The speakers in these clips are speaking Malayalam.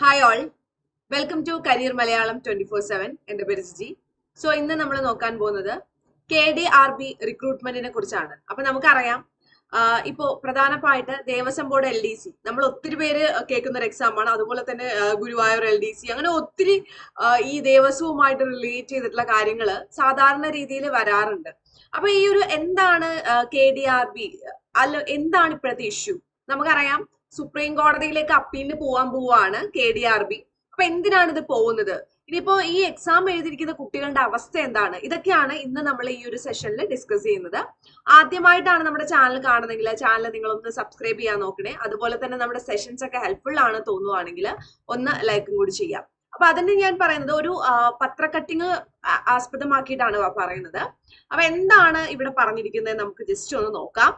Hi all welcome to career Malayalam twenty four seven എന്റെ പേര് ജിജി. സോ ഇന്ന് നമ്മൾ നോക്കാൻ പോകുന്നത് കെ ഡി ആർ ബി റിക്രൂട്ട്മെന്റിനെ കുറിച്ചാണ്. അപ്പൊ നമുക്കറിയാം ഇപ്പോ പ്രധാനമായിട്ട് Devaswom board L D C നമ്മൾ ഒത്തിരി പേര് കേൾക്കുന്ന ഒരു എക്സാമാണ് അതുപോലെ തന്നെ ഗുരുവായൂർ എൽ ഡി സി അങ്ങനെ ഒത്തിരി ഈ ദേവസ്വവുമായിട്ട് റിലേറ്റ് ചെയ്തിട്ടുള്ള കാര്യങ്ങൾ സാധാരണ രീതിയിൽ വരാറുണ്ട്. അപ്പൊ ഈ ഒരു എന്താണ് കെ ഡി ആർ ബി അല്ല എന്താണ് ഇപ്പോഴത്തെ ഇഷ്യൂ നമുക്കറിയാം സുപ്രീം കോടതിയിലേക്ക് അപ്പീലിന് പോവാൻ പോവാണ് കെ ഡി ആർ ബി അപ്പൊ എന്തിനാണ് ഇത് പോകുന്നത്? ഇനിയിപ്പോ ഈ എക്സാം എഴുതിയിരിക്കുന്ന കുട്ടികളുടെ അവസ്ഥ എന്താണ്? ഇതൊക്കെയാണ് ഇന്ന് നമ്മൾ ഈ ഒരു സെഷനിൽ ഡിസ്കസ് ചെയ്യുന്നത്. ആദ്യമായിട്ടാണ് നമ്മുടെ ചാനൽ കാണുന്നതെങ്കിൽ ചാനൽ നിങ്ങൾ ഒന്ന് സബ്സ്ക്രൈബ് ചെയ്യാൻ നോക്കണേ. അതുപോലെ തന്നെ നമ്മുടെ സെഷൻസ് ഒക്കെ ഹെൽപ്ഫുൾ ആണ് തോന്നുവാണെങ്കിൽ ഒന്ന് ലൈക്കും കൂടി ചെയ്യാം. അപ്പൊ അതിന് ഞാൻ പറയുന്നത് ഒരു പത്രക്കട്ടിങ് പത്ര കട്ടിങ് ആസ്പദമാക്കിയിട്ടാണ് പറയുന്നത്. അപ്പൊ എന്താണ് ഇവിടെ പറഞ്ഞിരിക്കുന്നത് നമുക്ക് ജസ്റ്റ് ഒന്ന് നോക്കാം.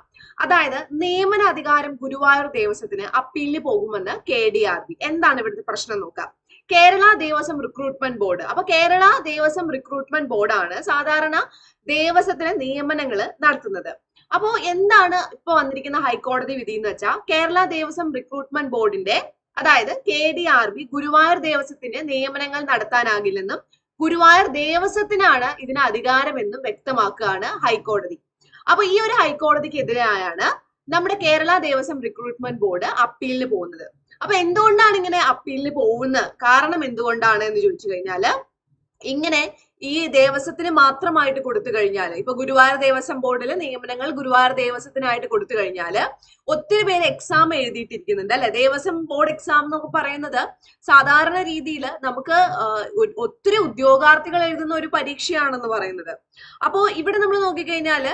അതായത് നിയമന അധികാരം ഗുരുവായൂർ ദേവസ്വത്തിന് അപ്പീലിന് പോകുമെന്ന് കെ ഡി ആർ ബി. എന്താണ് ഇവിടുത്തെ പ്രശ്നം നോക്കാം. കേരള ദേവസ്വം റിക്രൂട്ട്മെന്റ് ബോർഡ് അപ്പൊ കേരള ദേവസ്വം റിക്രൂട്ട്മെന്റ് ബോർഡാണ് സാധാരണ ദേവസ്വത്തിന് നിയമനങ്ങൾ നടത്തുന്നത്. അപ്പോ എന്താണ് ഇപ്പൊ വന്നിരിക്കുന്ന ഹൈക്കോടതി വിധി എന്ന് വെച്ചാൽ കേരള ദേവസ്വം റിക്രൂട്ട്മെന്റ് ബോർഡിന്റെ അതായത് K D R B Guruvayur ദേവസ്വത്തിന്റെ നിയമനങ്ങൾ നടത്താനാകില്ലെന്നും ഗുരുവായൂർ ദേവസ്വത്തിനാണ് ഇതിന് അധികാരമെന്നും വ്യക്തമാക്കുകയാണ് ഹൈക്കോടതി. അപ്പൊ ഈ ഒരു ഹൈക്കോടതിക്കെതിരെയാണ് നമ്മുടെ കേരള ദേവസ്വം റിക്രൂട്ട്മെന്റ് ബോർഡ് അപ്പീലിന് പോകുന്നത്. അപ്പൊ എന്തുകൊണ്ടാണ് ഇങ്ങനെ അപ്പീലിന് പോകുന്നത് കാരണം എന്തുകൊണ്ടാണ് എന്ന് ചോദിച്ചു കഴിഞ്ഞാൽ ഇങ്ങനെ ഈ ദേവസ്വത്തിന് മാത്രമായിട്ട് കൊടുത്തു കഴിഞ്ഞാൽ ഇപ്പൊ ഗുരുവായൂർ ദേവസ്വം ബോർഡിൽ നിയമനങ്ങൾ ഗുരുവായൂർ ദേവസ്വത്തിനായിട്ട് കൊടുത്തു കഴിഞ്ഞാൽ ഒത്തിരി പേര് എക്സാം എഴുതിയിട്ടിരിക്കുന്നുണ്ട് അല്ലെ? ദേവസ്വം ബോർഡ് എക്സാം എന്നൊക്കെ പറയുന്നത് സാധാരണ രീതിയിൽ നമുക്ക് ഒത്തിരി ഉദ്യോഗാർത്ഥികൾ എഴുതുന്ന ഒരു പരീക്ഷയാണെന്ന് പറയുന്നത്. അപ്പോ ഇവിടെ നമ്മൾ നോക്കിക്കഴിഞ്ഞാൽ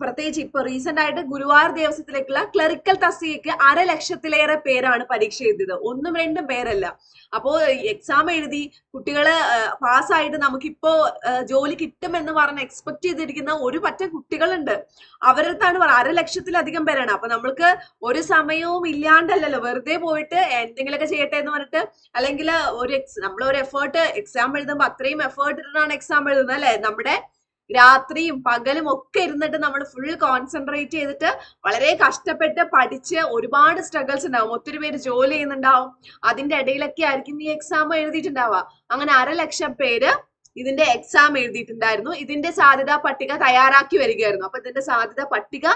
പ്രത്യേകിച്ച് ഇപ്പൊ റീസെന്റ് ആയിട്ട് ഗുരുവായൂർ ദേവസ്വത്തിലേക്കുള്ള ക്ലറിക്കൽ തസ്തികയ്ക്ക് അര ലക്ഷത്തിലേറെ പേരാണ് പരീക്ഷ എഴുതിയത്. ഒന്നും രണ്ടും പേരല്ല. അപ്പോ എക്സാം എഴുതി കുട്ടികൾ പാസ്സായിട്ട് നമുക്കിപ്പോ ജോലി കിട്ടുമെന്ന് പറഞ്ഞ് എക്സ്പെക്ട് ചെയ്തിരിക്കുന്ന ഒരു പറ്റ കുട്ടികളുണ്ട്. അവരടുത്താണ് പറ അര ലക്ഷത്തിലധികം പേരാണ്. അപ്പൊ നമ്മൾക്ക് ഒരു സമയവും ഇല്ലാണ്ടല്ലല്ലോ. വെറുതെ പോയിട്ട് എന്തെങ്കിലുമൊക്കെ ചെയ്യട്ടെ എന്ന് പറഞ്ഞിട്ട് അല്ലെങ്കിൽ ഒരു നമ്മളൊരു എഫേർട്ട് എക്സാം എഴുതുമ്പോൾ അത്രയും എഫേർട്ട് ഇട്ടാണ് എക്സാം എഴുതുന്നത് അല്ലെ? നമ്മുടെ രാത്രിയും പകലും ഒക്കെ ഇരുന്നിട്ട് നമ്മൾ ഫുൾ കോൺസെൻട്രേറ്റ് ചെയ്തിട്ട് വളരെ കഷ്ടപ്പെട്ട് പഠിച്ച് ഒരുപാട് സ്ട്രഗിൾസ് ഉണ്ടാവും. ഒത്തിരി പേര് ജോലി ചെയ്യുന്നുണ്ടാവും. അതിന്റെ ഇടയിലൊക്കെ ആയിരിക്കും ഈ എക്സാം എഴുതിയിട്ടുണ്ടാവുക. അങ്ങനെ അരലക്ഷം പേര് ഇതിന്റെ എക്സാം എഴുതിയിട്ടുണ്ടായിരുന്നു. ഇതിന്റെ സാധ്യതാ പട്ടിക തയ്യാറാക്കി വരികയായിരുന്നു. അപ്പൊ ഇതിന്റെ സാധ്യതാ പട്ടിക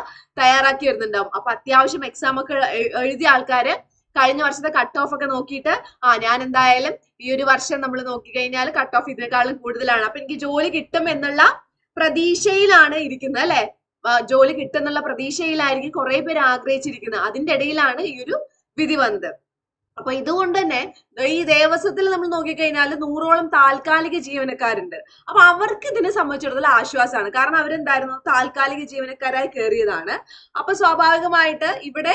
തയ്യാറാക്കി വരുന്നുണ്ടാവും. അപ്പൊ അത്യാവശ്യം എക്സാം ഒക്കെ എഴുതിയ ആൾക്കാര് കഴിഞ്ഞ വർഷത്തെ കട്ട് ഓഫ് ഒക്കെ നോക്കിയിട്ട് ആ ഞാൻ എന്തായാലും ഈ ഒരു വർഷം നമ്മൾ നോക്കിക്കഴിഞ്ഞാൽ കട്ട് ഓഫ് ഇതിനേക്കാളും കൂടുതലാണ്. അപ്പൊ എനിക്ക് ജോലി കിട്ടും എന്നുള്ള പ്രതീക്ഷയിലാണ് ഇരിക്കുന്നത് അല്ലെ? ജോലി കിട്ടുന്നുള്ള പ്രതീക്ഷയിലായിരിക്കും കുറെ പേര് ആഗ്രഹിച്ചിരിക്കുന്നത്. അതിന്റെ ഇടയിലാണ് ഈ ഒരു വിധി വന്നത്. അപ്പൊ ഇതുകൊണ്ട് തന്നെ ഈ ദേവസ്വത്തിൽ നമ്മൾ നോക്കിക്കഴിഞ്ഞാൽ നൂറോളം താൽക്കാലിക ജീവനക്കാരുണ്ട്. അപ്പൊ അവർക്ക് ഇതിനെ സംബന്ധിച്ചിടത്തോളം ആശ്വാസമാണ്. കാരണം അവരെന്തായിരുന്നു? താൽക്കാലിക ജീവനക്കാരായി കയറിയതാണ്. അപ്പൊ സ്വാഭാവികമായിട്ട് ഇവിടെ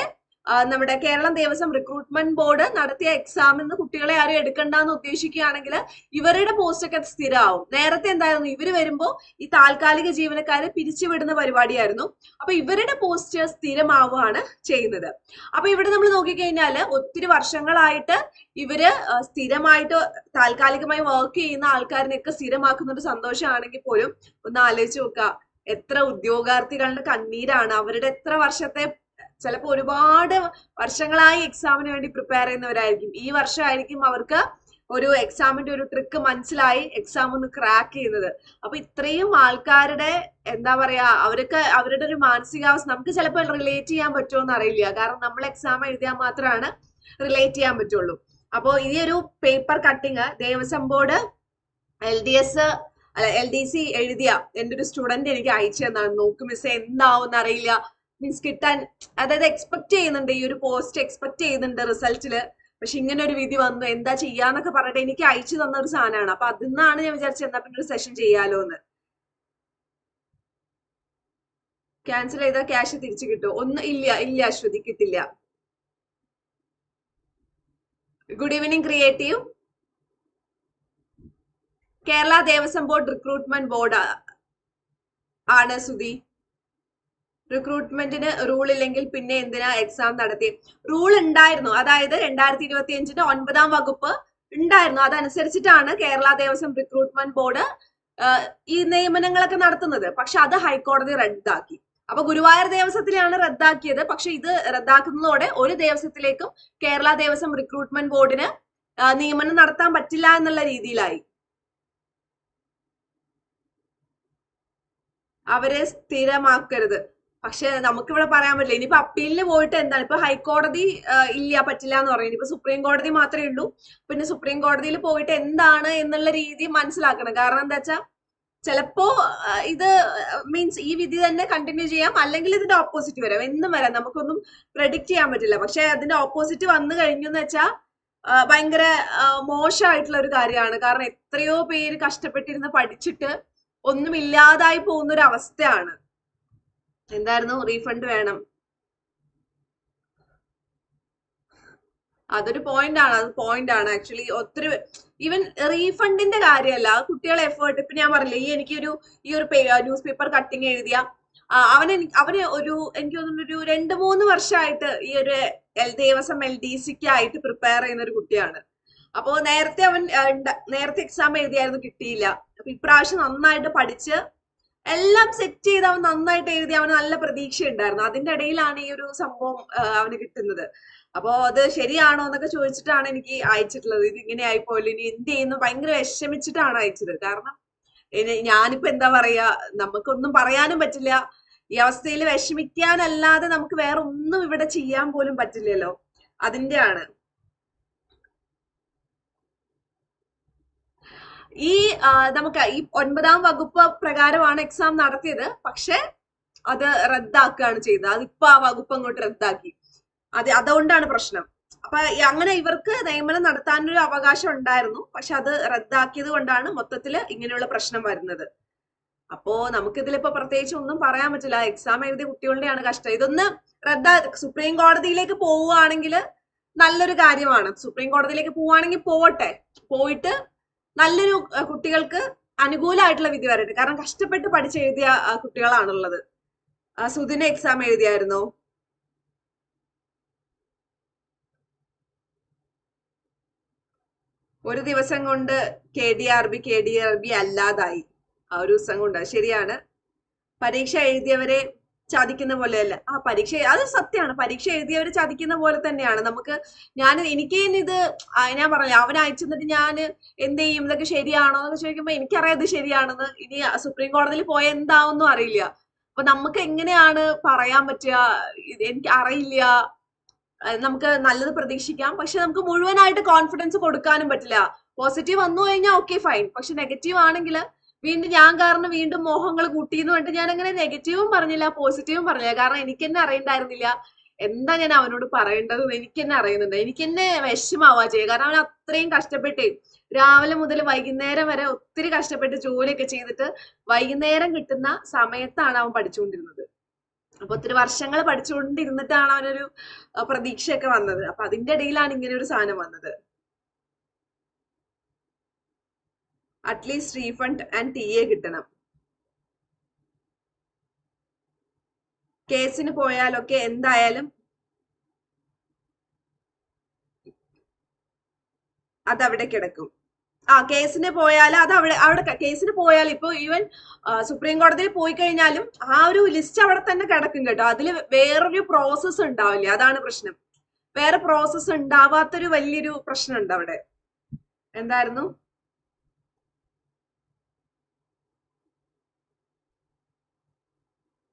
നമ്മുടെ കേരളം ദേവസ്വം റിക്രൂട്ട്മെന്റ് ബോർഡ് നടത്തിയ എക്സാമിൽ നിന്ന് കുട്ടികളെ ആരും എടുക്കണ്ടെന്ന് ഉദ്ദേശിക്കുകയാണെങ്കിൽ ഇവരുടെ പോസ്റ്റൊക്കെ സ്ഥിരമാവും. നേരത്തെ എന്തായിരുന്നു? ഇവർ വരുമ്പോൾ ഈ താൽക്കാലിക ജീവനക്കാരെ പിരിച്ചുവിടുന്ന പരിപാടിയായിരുന്നു. അപ്പൊ ഇവരുടെ പോസ്റ്റ് സ്ഥിരമാവുകയാണ് ചെയ്യുന്നത്. അപ്പൊ ഇവിടെ നമ്മൾ നോക്കിക്കഴിഞ്ഞാൽ ഒത്തിരി വർഷങ്ങളായിട്ട് ഇവർ സ്ഥിരമായിട്ട് താൽക്കാലികമായി വർക്ക് ചെയ്യുന്ന ആൾക്കാരിനെയൊക്കെ സ്ഥിരമാക്കുന്ന ഒരു സന്തോഷമാണെങ്കിൽ പോലും ഒന്ന് ആലോചിച്ച് നോക്കുക. എത്ര ഉദ്യോഗാർത്ഥികളുടെ കണ്ണീരാണ്. അവരുടെ എത്ര വർഷത്തെ ചിലപ്പോൾ ഒരുപാട് വർഷങ്ങളായി എക്സാമിന് വേണ്ടി പ്രിപ്പയർ ചെയ്യുന്നവരായിരിക്കും. ഈ വർഷമായിരിക്കും അവർക്ക് ഒരു എക്സാമിന്റെ ഒരു ട്രിക്ക് മനസ്സിലായി എക്സാം ഒന്ന് ക്രാക്ക് ചെയ്യുന്നത്. അപ്പൊ ഇത്രയും ആൾക്കാരുടെ എന്താ പറയാ അവർക്ക് അവരുടെ ഒരു മാനസികാവസ്ഥ നമുക്ക് ചിലപ്പോൾ റിലേറ്റ് ചെയ്യാൻ പറ്റുമോ എന്ന് അറിയില്ല. കാരണം നമ്മൾ എക്സാം എഴുതിയാൽ മാത്രമാണ് റിലേറ്റ് ചെയ്യാൻ പറ്റുള്ളൂ. അപ്പോൾ ഈ ഒരു paper cutting Devaswom board L D S അല്ല എൽ ഡി സി എഴുതിയ എന്റെ ഒരു സ്റ്റുഡന്റ് എനിക്ക് അയച്ചു തന്നാണ്. നോക്ക് മിസ് എന്താവും അറിയില്ല. മീൻസ് കിട്ടാൻ അതായത് എക്സ്പെക്ട് ചെയ്യുന്നുണ്ട് ഈ ഒരു പോസ്റ്റ് എക്സ്പെക്ട് ചെയ്യുന്നുണ്ട് റിസൾട്ടിൽ പക്ഷെ ഇങ്ങനെ ഒരു വിധി വന്നു എന്താ ചെയ്യാന്നൊക്കെ പറഞ്ഞിട്ട് എനിക്ക് അയച്ചു തന്ന ഒരു സാധനമാണ്. അപ്പൊ അതിൽ നിന്നാണ് ഞാൻ വിചാരിച്ചത് എന്നാ പിന്നെ ഒരു സെഷൻ ചെയ്യാലോ എന്ന് ക്യാൻസൽ ചെയ്താൽ ക്യാഷ് തിരിച്ചു കിട്ടും. ഒന്ന് ഇല്ല ഇല്ല അശ്വതി കിട്ടില്ല. Good evening creative Kerala Devaswom board recruitment board ആണ് സുധി റിക്രൂട്ട്മെന്റിന് റൂൾ ഇല്ലെങ്കിൽ പിന്നെ എന്തിനാ എക്സാം നടത്തി റൂൾ ഉണ്ടായിരുന്നു. അതായത് രണ്ടായിരത്തി ഇരുപത്തി അഞ്ചിന്റെ ഒൻപതാം വകുപ്പ് ഉണ്ടായിരുന്നു. അതനുസരിച്ചിട്ടാണ് കേരള ദേവസ്വം റിക്രൂട്ട്മെന്റ് ബോർഡ് ഈ നിയമനങ്ങളൊക്കെ നടത്തുന്നത്. പക്ഷെ അത് ഹൈക്കോടതി റദ്ദാക്കി. അപ്പൊ ഗുരുവായൂർ ദേവസ്വത്തിലാണ് റദ്ദാക്കിയത്. പക്ഷെ ഇത് റദ്ദാക്കുന്നതോടെ ഒരു ദേവസ്വത്തിലേക്കും കേരള ദേവസ്വം റിക്രൂട്ട്മെന്റ് ബോർഡിന് നിയമനം നടത്താൻ പറ്റില്ല എന്നുള്ള രീതിയിലായി. അവരെ സ്ഥിരമാക്കരുത്. പക്ഷെ നമുക്കിവിടെ പറയാൻ പറ്റില്ല. ഇനിയിപ്പോ അപ്പീലിന് പോയിട്ട് എന്താണ്? ഇപ്പൊ ഹൈക്കോടതി ഇല്ല പറ്റില്ല എന്ന് പറയുന്നത് ഇപ്പൊ സുപ്രീം കോടതി മാത്രമേ ഉള്ളൂ. പിന്നെ സുപ്രീം കോടതിയിൽ പോയിട്ട് എന്താണ് എന്നുള്ള രീതി മനസ്സിലാക്കണം. കാരണം എന്താ വെച്ചാ ചിലപ്പോ ഇത് മീൻസ് ഈ വിധി തന്നെ കണ്ടിന്യൂ ചെയ്യാം. അല്ലെങ്കിൽ ഇതിന്റെ ഓപ്പോസിറ്റ് വരാം. എന്നും വരാം. നമുക്കൊന്നും പ്രഡിക്റ്റ് ചെയ്യാൻ പറ്റില്ല. പക്ഷെ അതിന്റെ ഓപ്പോസിറ്റ് വന്നു കഴിഞ്ഞു എന്ന് വെച്ചാൽ ഭയങ്കര മോശമായിട്ടുള്ള ഒരു കാര്യമാണ്. കാരണം എത്രയോ പേര് കഷ്ടപ്പെട്ടിരുന്ന് പഠിച്ചിട്ട് ഒന്നും ഇല്ലാതായി പോകുന്ന ഒരു അവസ്ഥയാണ്. എന്തായിരുന്നു? റീഫണ്ട് വേണം. അതൊരു പോയിന്റ് ആണ്. അത് പോയിന്റ് ആണ്. ആക്ച്വലി ഒത്തിരി ഈവൻ റീഫണ്ടിന്റെ കാര്യമല്ല. കുട്ടികളെ എഫേർട്ട് ഇപ്പൊ ഞാൻ പറഞ്ഞില്ലേ ഈ എനിക്കൊരു ഈ ഒരു ന്യൂസ് പേപ്പർ കട്ടിങ് എഴുതിയ അവനെ അവന് ഒരു എനിക്ക് തോന്നുന്നു ഒരു രണ്ട് മൂന്ന് വർഷമായിട്ട് ഈ ഒരു ദേവസ്വം എൽ ഡി സിക്ക് ആയിട്ട് പ്രിപ്പയർ ചെയ്യുന്ന ഒരു കുട്ടിയാണ്. അപ്പോ നേരത്തെ അവൻ നേരത്തെ എക്സാം എഴുതിയായിരുന്നു കിട്ടിയില്ല. അപ്പൊ ഇപ്രാവശ്യം നന്നായിട്ട് പഠിച്ച് എല്ലാം സെറ്റ് ചെയ്ത് അവൻ നന്നായിട്ട് എഴുതി അവന് നല്ല പ്രതീക്ഷ ഉണ്ടായിരുന്നു അതിന്റെ ഇടയിലാണ് ഈ ഒരു സംഭവം അവന് കിട്ടുന്നത്. അപ്പോ അത് ശരിയാണോ എന്നൊക്കെ ചോദിച്ചിട്ടാണ് എനിക്ക് അയച്ചിട്ടുള്ളത്. ഇത് ഇങ്ങനെ ആയിപ്പോലെ ഇനി എന്ത് ചെയ്യുന്നു? ഭയങ്കര വിഷമിച്ചിട്ടാണ് അയച്ചത്. കാരണം ഞാനിപ്പോ എന്താ പറയാ? നമുക്കൊന്നും പറയാനും പറ്റില്ല. ഈ അവസ്ഥയിൽ വിഷമിക്കാനല്ലാതെ നമുക്ക് വേറെ ഒന്നും ഇവിടെ ചെയ്യാൻ പോലും പറ്റില്ലല്ലോ. അതിന്റെയാണ്. ഈ നമുക്ക് ഈ ഒൻപതാം വകുപ്പ് പ്രകാരമാണ് എക്സാം നടത്തിയത്. പക്ഷെ അത് റദ്ദാക്കുകയാണ് ചെയ്തത്. അതിപ്പോ ആ വകുപ്പ് അങ്ങോട്ട് റദ്ദാക്കി. അത് അതുകൊണ്ടാണ് പ്രശ്നം. അപ്പൊ അങ്ങനെ ഇവർക്ക് നിയമനം നടത്താനൊരു അവകാശം ഉണ്ടായിരുന്നു. പക്ഷെ അത് റദ്ദാക്കിയത് കൊണ്ടാണ് മൊത്തത്തിൽ ഇങ്ങനെയുള്ള പ്രശ്നം വരുന്നത്. അപ്പോ നമുക്കിതിലിപ്പോ പ്രത്യേകിച്ച് ഒന്നും പറയാൻ പറ്റില്ല. എക്സാം എഴുതിയ കുട്ടികളുടെയാണ് കഷ്ടം. ഇതൊന്ന് റദ്ദാ സുപ്രീം കോടതിയിലേക്ക് പോവുകയാണെങ്കിൽ നല്ലൊരു കാര്യമാണ്. സുപ്രീം കോടതിയിലേക്ക് പോവുകയാണെങ്കിൽ പോവട്ടെ. പോയിട്ട് നല്ലൊരു കുട്ടികൾക്ക് അനുകൂലമായിട്ടുള്ള വിധി വരട്ടെ കാരണം കഷ്ടപ്പെട്ട് പഠിച്ചെഴുതിയ എഴുതിയ കുട്ടികളാണുള്ളത്. സുദിന എക്സാം എഴുതിയായിരുന്നോ? ഒരു ദിവസം കൊണ്ട് K D R B K D R B അല്ലാതായി. ആ ഒരു ദിവസം കൊണ്ട്. ശരിയാണ്. പരീക്ഷ എഴുതിയവരെ ചതിക്കുന്ന പോലെയല്ല. ആ പരീക്ഷ അത് സത്യമാണ് പരീക്ഷ എഴുതിയവർ ചതിക്കുന്ന പോലെ തന്നെയാണ്. നമുക്ക് ഞാൻ എനിക്ക് ഇത് ഞാൻ പറഞ്ഞില്ല അവൻ അയച്ചു തന്നിട്ട് ഞാൻ എന്ത് ചെയ്യും? ഇതൊക്കെ ശരിയാണോ എന്ന് ചോദിക്കുമ്പോൾ എനിക്കറിയാം ഇത് ശരിയാണെന്ന്. ഇനി സുപ്രീം കോടതിയിൽ പോയ എന്താവെന്നും അറിയില്ല. അപ്പൊ നമുക്ക് എങ്ങനെയാണ് പറയാൻ പറ്റുക? എനിക്ക് അറിയില്ല. നമുക്ക് നല്ലത് പ്രതീക്ഷിക്കാം. പക്ഷെ നമുക്ക് മുഴുവനായിട്ട് കോൺഫിഡൻസ് കൊടുക്കാനും പറ്റില്ല. പോസിറ്റീവ് വന്നു കഴിഞ്ഞാൽ ഓക്കെ ഫൈൻ പക്ഷെ നെഗറ്റീവ് ആണെങ്കിൽ വീണ്ടും ഞാൻ കാരണം വീണ്ടും മോഹങ്ങൾ കൂട്ടിയെന്ന് പറഞ്ഞിട്ട് ഞാൻ അങ്ങനെ നെഗറ്റീവും പറഞ്ഞില്ല പോസിറ്റീവും പറഞ്ഞില്ല. കാരണം എനിക്ക് തന്നെ അറിയണ്ടായിരുന്നില്ല. എന്താ ഞാൻ അവനോട് പറയേണ്ടത് എനിക്ക് തന്നെ അറിയുന്നുണ്ട്. എനിക്ക് തന്നെ വിഷമാവാ ചെയ്യുക കാരണം അവൻ അത്രയും കഷ്ടപ്പെട്ട് രാവിലെ മുതൽ വൈകുന്നേരം വരെ ഒത്തിരി കഷ്ടപ്പെട്ട് ജോലിയൊക്കെ ചെയ്തിട്ട് വൈകുന്നേരം കിട്ടുന്ന സമയത്താണ് അവൻ പഠിച്ചുകൊണ്ടിരുന്നത്. അപ്പൊ ഒത്തിരി വർഷങ്ങൾ പഠിച്ചുകൊണ്ടിരുന്നിട്ടാണ് അവനൊരു പ്രതീക്ഷയൊക്കെ വന്നത്. അപ്പൊ അതിന്റെ ഇടയിലാണ് ഇങ്ങനെ ഒരു സാധനം വന്നത്. At least refund and T A കിട്ടണം. കേസിന് പോയാലൊക്കെ എന്തായാലും അതവിടെ കിടക്കും. ആ കേസിന് പോയാൽ അത് അവിടെ അവിടെ കേസിന് പോയാൽ ഇപ്പൊ ഈവൻ സുപ്രീം കോടതിയിൽ പോയി കഴിഞ്ഞാലും ആ ഒരു ലിസ്റ്റ് അവിടെ തന്നെ കിടക്കും കേട്ടോ. അതിൽ വേറൊരു പ്രോസസ്സ് ഉണ്ടാവില്ല. അതാണ് പ്രശ്നം. വേറെ പ്രോസസ്സ് ഉണ്ടാവാത്തൊരു വലിയൊരു പ്രശ്നമുണ്ട് അവിടെ. എന്തായിരുന്നു?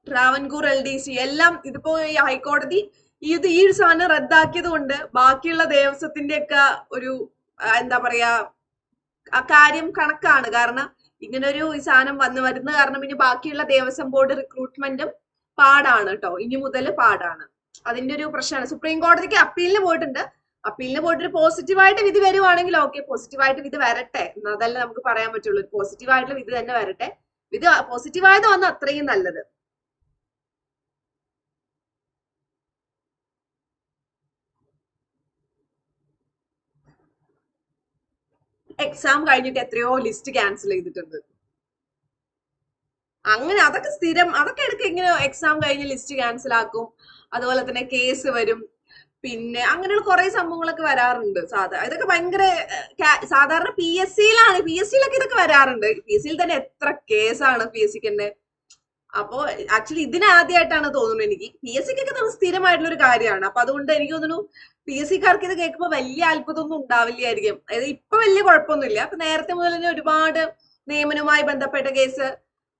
ട്രാവൻകൂർ എൽ ഡി സി എല്ലാം ഇതിപ്പോ ഈ ഹൈക്കോടതി ഇത് ഈ ഒരു സാധനം റദ്ദാക്കിയത് കൊണ്ട് ബാക്കിയുള്ള ദേവസ്വത്തിന്റെ ഒക്കെ ഒരു എന്താ പറയാ ആ കാര്യം കണക്കാണ്. കാരണം ഇങ്ങനൊരു ഈ സാധനം വന്നു വരുന്ന കാരണം ഇനി ബാക്കിയുള്ള ദേവസ്വം ബോർഡ് റിക്രൂട്ട്മെന്റും പാടാണ് കേട്ടോ. ഇനി മുതൽ പാടാണ്. അതിന്റെ ഒരു പ്രശ്നമാണ്. സുപ്രീം കോടതിക്ക് അപ്പീലിന് പോയിട്ടുണ്ട്. അപ്പീലിന് പോയിട്ട് ഒരു പോസിറ്റീവായിട്ട് വിധി വരുവാണെങ്കിൽ ഓക്കെ പോസിറ്റീവായിട്ട് വിധി വരട്ടെ. എന്നതല്ലേ നമുക്ക് പറയാൻ പറ്റുള്ളൂ. പോസിറ്റീവായിട്ടുള്ള വിധി തന്നെ വരട്ടെ. വിധി പോസിറ്റീവായത് വന്ന അത്രയും നല്ലത്. എക്സാം കഴിഞ്ഞിട്ട് എത്രയോ ലിസ്റ്റ് ക്യാൻസൽ ചെയ്തിട്ടുണ്ട്. അങ്ങനെ അതൊക്കെ സ്ഥിരം അതൊക്കെ ഇടയ്ക്ക് ഇങ്ങനെ എക്സാം കഴിഞ്ഞ് ലിസ്റ്റ് ക്യാൻസൽ ആക്കും. അതുപോലെ തന്നെ കേസ് വരും. പിന്നെ അങ്ങനെയുള്ള കുറെ സംഭവങ്ങളൊക്കെ വരാറുണ്ട്. സാധാ ഇതൊക്കെ ഭയങ്കര സാധാരണ പി എസ് സിയിലാണ് പി എസ് സിയിലൊക്കെ ഇതൊക്കെ വരാറുണ്ട്. പി എസ് സിയിൽ തന്നെ എത്ര കേസാണ് പി എസ് സിക്ക് തന്നെ. അപ്പോ ആക്ച്വലി ഇതിന് ആദ്യമായിട്ടാണ് തോന്നുന്നത് എനിക്ക്. പി എസ് സിക്കൊക്കെ നമ്മൾ സ്ഥിരമായിട്ടുള്ള ഒരു കാര്യമാണ്. അപ്പൊ അതുകൊണ്ട് എനിക്ക് തോന്നുന്നു പി എസ് സിക്കാർക്ക് ഇത് കേൾക്കുമ്പോൾ വലിയ അത്ഭുതമൊന്നും ഉണ്ടാവില്ലായിരിക്കും. അതായത് ഇപ്പൊ വലിയ കുഴപ്പമൊന്നുമില്ല. അപ്പൊ നേരത്തെ മുതൽ തന്നെ ഒരുപാട് നിയമനവുമായി ബന്ധപ്പെട്ട കേസ്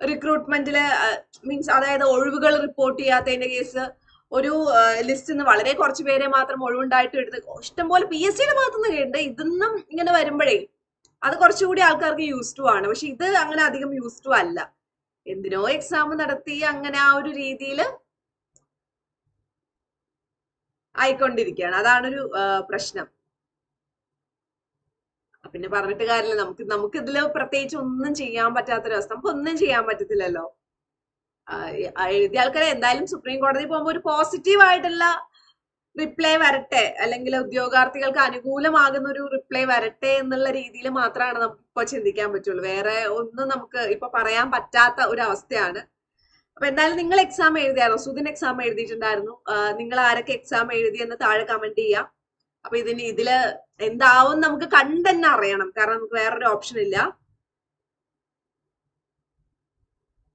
റിക്രൂട്ട്മെന്റിൽ മീൻസ് അതായത് ഒഴിവുകൾ റിപ്പോർട്ട് ചെയ്യാത്തതിന്റെ കേസ് ഒരു ലിസ്റ്റിൽ നിന്ന് വളരെ കുറച്ച് പേരെ മാത്രം ഒഴിവുണ്ടായിട്ട് എടുത്ത് ഇഷ്ടംപോലെ പി എസ് സിയുടെ ഭാഗത്തുനിന്ന് കേട്ടുണ്ട് ഇതൊന്നും ഇങ്ങനെ വരുമ്പോഴേ അത് കുറച്ചുകൂടി ആൾക്കാർക്ക് യൂസ് ടു ആണ്. പക്ഷെ ഇത് അങ്ങനെ അധികം യൂസ് ടു അല്ല. എന്തിനോ എക്സാം നടത്തി അങ്ങനെ ആ ഒരു രീതിയിൽ ആയിക്കൊണ്ടിരിക്കുകയാണ്. അതാണൊരു പ്രശ്നം. പിന്നെ പറഞ്ഞിട്ട് കാര്യമില്ല. നമുക്ക് നമുക്ക് ഇതിൽ പ്രത്യേകിച്ച് ഒന്നും ചെയ്യാൻ പറ്റാത്തൊരവസ്ഥ നമുക്ക് ഒന്നും ചെയ്യാൻ പറ്റത്തില്ലല്ലോ. എഴുതിയ ആൾക്കാരെ എന്തായാലും സുപ്രീം കോടതി പോകുമ്പോൾ ഒരു പോസിറ്റീവ് ആയിട്ടുള്ള റിപ്ലൈ വരട്ടെ അല്ലെങ്കിൽ ഉദ്യോഗാർത്ഥികൾക്ക് അനുകൂലമാകുന്ന ഒരു റിപ്ലൈ വരട്ടെ എന്നുള്ള രീതിയിൽ മാത്രമാണ് നമുക്ക് ചിന്തിക്കാൻ പറ്റുള്ളൂ. വേറെ ഒന്നും നമുക്ക് ഇപ്പൊ പറയാൻ പറ്റാത്ത ഒരു അവസ്ഥയാണ്. അപ്പൊ എന്തായാലും നിങ്ങൾ എക്സാം എഴുതിയായിരുന്നു? സുദിൻ എക്സാം എഴുതിയിട്ടുണ്ടായിരുന്നു. നിങ്ങൾ ആരൊക്കെ എക്സാം എഴുതി എന്ന് താഴെ കമന്റ് ചെയ്യാം. അപ്പൊ ഇതിന് ഇതിൽ എന്താവും നമുക്ക് കണ്ടന്നെ അറിയണം. കാരണം നമുക്ക് വേറൊരു ഓപ്ഷൻ ഇല്ല.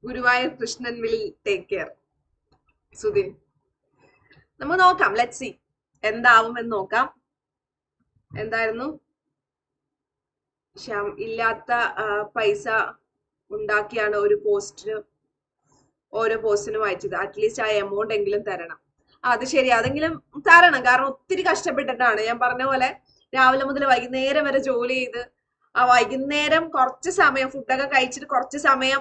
Guruvayur Krishnan will take care Sudin നമുക്ക് നോക്കാം. ലെറ്റ് സി എന്താവും എന്ന് നോക്കാം. എന്തായിരുന്നു? ഇല്ലാത്ത പൈസ ഉണ്ടാക്കിയാണ് ഒരു പോസ്റ്റിന് ഓരോ പോസ്റ്റിനും അയച്ചത് അറ്റ്ലീസ്റ്റ് ആ എമൗണ്ട് എങ്കിലും തരണം. അത് ശരി. അതെങ്കിലും തരണം. കാരണം ഒത്തിരി കഷ്ടപ്പെട്ടിട്ടാണ്. ഞാൻ പറഞ്ഞ പോലെ രാവിലെ മുതൽ വൈകുന്നേരം വരെ ജോലി ചെയ്ത് ആ വൈകുന്നേരം കുറച്ച് സമയം ഫുഡൊക്കെ കഴിച്ചിട്ട് കുറച്ച് സമയം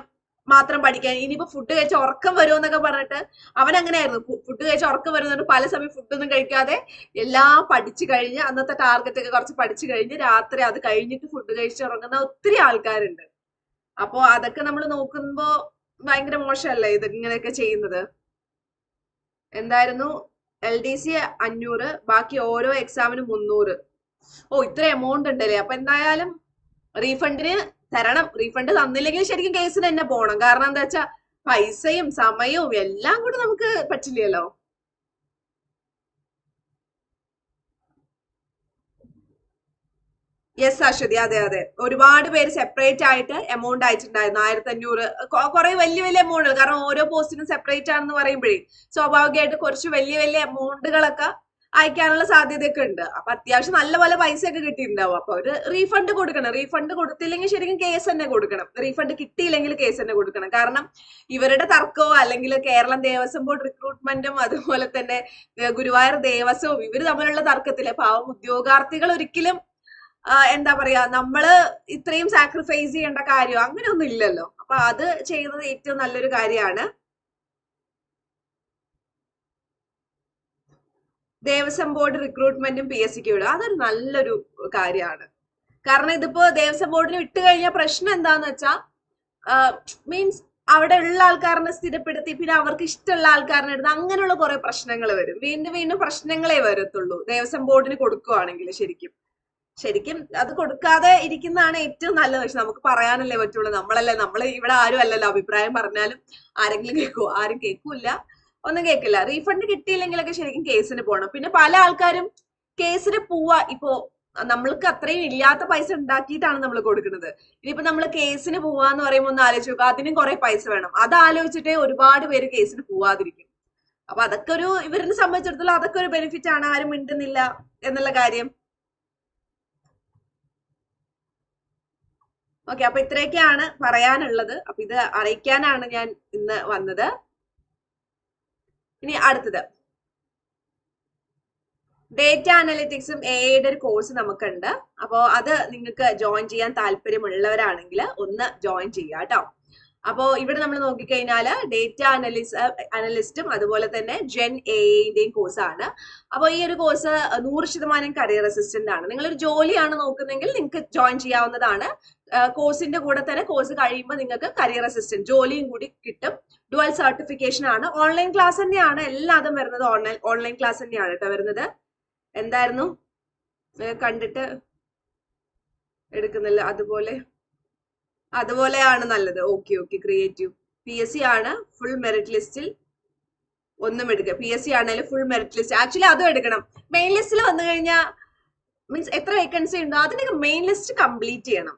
മാത്രം പഠിക്കാൻ. ഇനിയിപ്പോ ഫുഡ് കഴിച്ച ഉറക്കം വരുമെന്നൊക്കെ പറഞ്ഞിട്ട് അവൻ അങ്ങനെയായിരുന്നു ഫുഡ് കഴിച്ച ഉറക്കം വരുന്നുണ്ട് പല സമയം ഫുഡൊന്നും കഴിക്കാതെ എല്ലാം പഠിച്ചു കഴിഞ്ഞ് അന്നത്തെ ടാർഗറ്റ് ഒക്കെ കുറച്ച് പഠിച്ചു കഴിഞ്ഞ് രാത്രി അത് കഴിഞ്ഞിട്ട് ഫുഡ് കഴിച്ച് ഉറങ്ങുന്ന ഒത്തിരി ആൾക്കാരുണ്ട്. അപ്പോ അതൊക്കെ നമ്മൾ നോക്കുമ്പോ ഭയങ്കര മോശമല്ലേ ഇത് ഇങ്ങനെയൊക്കെ ചെയ്യുന്നത്? എന്തായിരുന്നു? എൽ ഡി സി അഞ്ഞൂറ് ബാക്കി ഓരോ എക്സാമിനും മുന്നൂറ്. ഓ ഇത്ര എമൗണ്ട് ഉണ്ടല്ലേ? അപ്പൊ എന്തായാലും റീഫണ്ടിന് തരണം. റീഫണ്ട് തന്നില്ലെങ്കിൽ ശരിക്കും കേസിന് തന്നെ പോണം. കാരണം എന്താ വെച്ചാ പൈസയും സമയവും എല്ലാം കൂടി നമുക്ക് പറ്റില്ലല്ലോ. യെസ് അശ്വതി. അതെ അതെ. ഒരുപാട് പേര് സെപ്പറേറ്റ് ആയിട്ട് എമൗണ്ട് അയച്ചിട്ടുണ്ടായിരുന്നു. ആയിരത്തി അഞ്ഞൂറ് കുറെ വലിയ വലിയ എമൗണ്ട് കാരണം ഓരോ പോസ്റ്റിനും സെപ്പറേറ്റ് ആണെന്ന് പറയുമ്പോഴേ സ്വാഭാവികമായിട്ട് കുറച്ച് വലിയ വലിയ എമൗണ്ടുകളൊക്കെ അയക്കാനുള്ള സാധ്യതയൊക്കെ ഉണ്ട്. അപ്പൊ അത്യാവശ്യം നല്ല പോലെ പൈസ ഒക്കെ കിട്ടിയിട്ടുണ്ടാവും. അപ്പൊ ഒരു റീഫണ്ട് കൊടുക്കണം. റീഫണ്ട് കൊടുത്തില്ലെങ്കിൽ ശരിക്കും കേസ് തന്നെ കൊടുക്കണം. റീഫണ്ട് കിട്ടിയില്ലെങ്കിൽ കേസ് തന്നെ കൊടുക്കണം. കാരണം ഇവരുടെ തർക്കമോ അല്ലെങ്കിൽ കേരളം ദേവസ്വം ബോർഡ് റിക്രൂട്ട്മെന്റും അതുപോലെ തന്നെ ഗുരുവായൂർ ദേവസ്വവും ഇവർ തമ്മിലുള്ള തർക്കത്തിൽ പാവം ഉദ്യോഗാർത്ഥികൾ ഒരിക്കലും എന്താ പറയാ നമ്മൾ ഇത്രയും സാക്രിഫൈസ് ചെയ്യേണ്ട കാര്യം അങ്ങനെയൊന്നും ഇല്ലല്ലോ. അപ്പൊ അത് ചെയ്യുന്നത് ഏറ്റവും നല്ലൊരു കാര്യമാണ്. ദേവസ്വം ബോർഡ് റിക്രൂട്ട്മെന്റും പി എസ് സിക്ക് വിടുക അതൊരു നല്ലൊരു കാര്യമാണ്. കാരണം ഇതിപ്പോ ദേവസ്വം ബോർഡിന് ഇട്ട് കഴിഞ്ഞാൽ പ്രശ്നം എന്താന്ന് വെച്ചാ മീൻസ് അവിടെ ഉള്ള ആൾക്കാരനെ സ്ഥിരപ്പെടുത്തി പിന്നെ അവർക്ക് ഇഷ്ടമുള്ള ആൾക്കാരനെ എടുത്ത് അങ്ങനെയുള്ള കുറെ പ്രശ്നങ്ങൾ വരും. വീണ്ടും വീണ്ടും പ്രശ്നങ്ങളെ വരത്തുള്ളൂ. ദേവസ്വം ബോർഡിന് കൊടുക്കുവാണെങ്കിൽ ശരിക്കും. ശരിക്കും അത് കൊടുക്കാതെ ഇരിക്കുന്നതാണ് ഏറ്റവും നല്ലത്. പക്ഷെ നമുക്ക് പറയാനല്ലേ പറ്റുള്ളൂ. നമ്മളല്ലേ നമ്മൾ ഇവിടെ ആരും അല്ലല്ലോ അഭിപ്രായം പറഞ്ഞാലും ആരെങ്കിലും കേൾക്കുമോ ആരും കേൾക്കൂല ഒന്നും കേൾക്കില്ല. റീഫണ്ട് കിട്ടിയില്ലെങ്കിലൊക്കെ ശരിക്കും കേസിന് പോകണം പിന്നെ പല ആൾക്കാരും കേസിന് പോവാ. ഇപ്പോ നമ്മൾക്ക് അത്രയും ഇല്ലാത്ത പൈസ ഉണ്ടാക്കിയിട്ടാണ് നമ്മൾ കൊടുക്കുന്നത്. ഇനിയിപ്പോ നമ്മൾ കേസിന് പോവാന്ന് പറയുമ്പോൾ ഒന്ന് ആലോചിച്ച് നോക്കുക അതിനും കുറെ പൈസ വേണം. അത് ആലോചിച്ചിട്ടേ ഒരുപാട് പേര് കേസിന് പോവാതിരിക്കും. അപ്പൊ അതൊക്കെ ഒരു ഇവരിനെ സംബന്ധിച്ചിടത്തോളം അതൊക്കെ ഒരു ബെനിഫിറ്റ് ആണ്. ആരും മിണ്ടുന്നില്ല എന്നുള്ള കാര്യം. ഓക്കെ അപ്പൊ ഇത്രയൊക്കെയാണ് പറയാനുള്ളത്. അപ്പൊ ഇത് അറിയിക്കാനാണ് ഞാൻ ഇന്ന് വന്നത്. ഇനി അടുത്തത്. ഡേറ്റ അനലിറ്റിക്സും ഐയുടെ ഒരു കോഴ്സ് നമുക്കുണ്ട്. അപ്പോ അത് നിങ്ങൾക്ക് ജോയിൻ ചെയ്യാൻ താല്പര്യമുള്ളവരാണെങ്കിൽ ഒന്ന് ജോയിൻ ചെയ്യുക കേട്ടോ അപ്പോൾ ഇവിടെ നമ്മൾ നോക്കിക്കഴിഞ്ഞാൽ ഡേറ്റ അനലിസ് അനലിസ്റ്റും അതുപോലെ തന്നെ ജെൻ എയുടെയും കോഴ്സാണ് അപ്പോൾ ഈ ഒരു കോഴ്സ് നൂറ് ശതമാനം കരിയർ അസിസ്റ്റന്റ് ആണ്. നിങ്ങളൊരു ജോലിയാണ് നോക്കുന്നതെങ്കിൽ നിങ്ങൾക്ക് ജോയിൻ ചെയ്യാവുന്നതാണ്. കോഴ്സിന്റെ കൂടെ തന്നെ കോഴ്സ് കഴിയുമ്പോൾ നിങ്ങൾക്ക് കരിയർ അസിസ്റ്റന്റ് ജോലിയും കൂടി കിട്ടും. ഡുവൽ സർട്ടിഫിക്കേഷൻ ആണ്. ഓൺലൈൻ ക്ലാസ് തന്നെയാണ്. എല്ലാതും വരുന്നത് ഓൺലൈൻ ഓൺലൈൻ ക്ലാസ് തന്നെയാണ് കേട്ടോ വരുന്നത്. എന്തായിരുന്നു? കണ്ടിട്ട് എടുക്കുന്നില്ല. അതുപോലെ അതുപോലെയാണ് നല്ലത്. Okay okay creative P S C ആണ് ഫുൾ മെറിറ്റ് ലിസ്റ്റിൽ ഒന്നും എടുക്കുക പി എസ് സി ആണെങ്കിലും ഫുൾ മെറിറ്റ് ലിസ്റ്റ് ആക്ച്വലി അതും എടുക്കണം. മെയിൻ ലിസ്റ്റിൽ വന്നു കഴിഞ്ഞാൽ മീൻസ് എത്ര വേക്കൻസി ഉണ്ടോ അതിനൊക്കെ മെയിൻ ലിസ്റ്റ് കംപ്ലീറ്റ് ചെയ്യണം.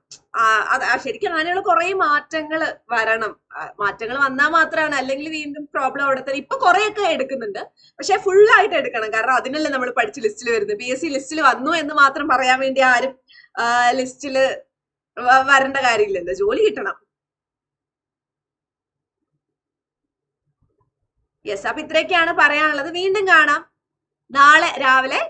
ശരിക്കും അങ്ങനെയുള്ള കുറെ മാറ്റങ്ങൾ വരണം. മാറ്റങ്ങൾ വന്നാൽ മാത്രമാണ് അല്ലെങ്കിൽ വീണ്ടും പ്രോബ്ലം അവിടെ തന്നെ. ഇപ്പൊ കുറെയൊക്കെ എടുക്കുന്നുണ്ട്. പക്ഷെ ഫുൾ ആയിട്ട് എടുക്കണം. കാരണം അതിനല്ലേ നമ്മൾ പഠിച്ച ലിസ്റ്റിൽ വരുന്നത്. പി എസ് സി ലിസ്റ്റിൽ വന്നു എന്ന് മാത്രം പറയാൻ വേണ്ടി ആരും ലിസ്റ്റിൽ വരേണ്ട കാര്യമില്ലല്ലോ. ജോലി കിട്ടണം. യെസ് അപ്പൊ ഇത്രയൊക്കെയാണ് പറയാനുള്ളത്. വീണ്ടും കാണാം. നാളെ രാവിലെ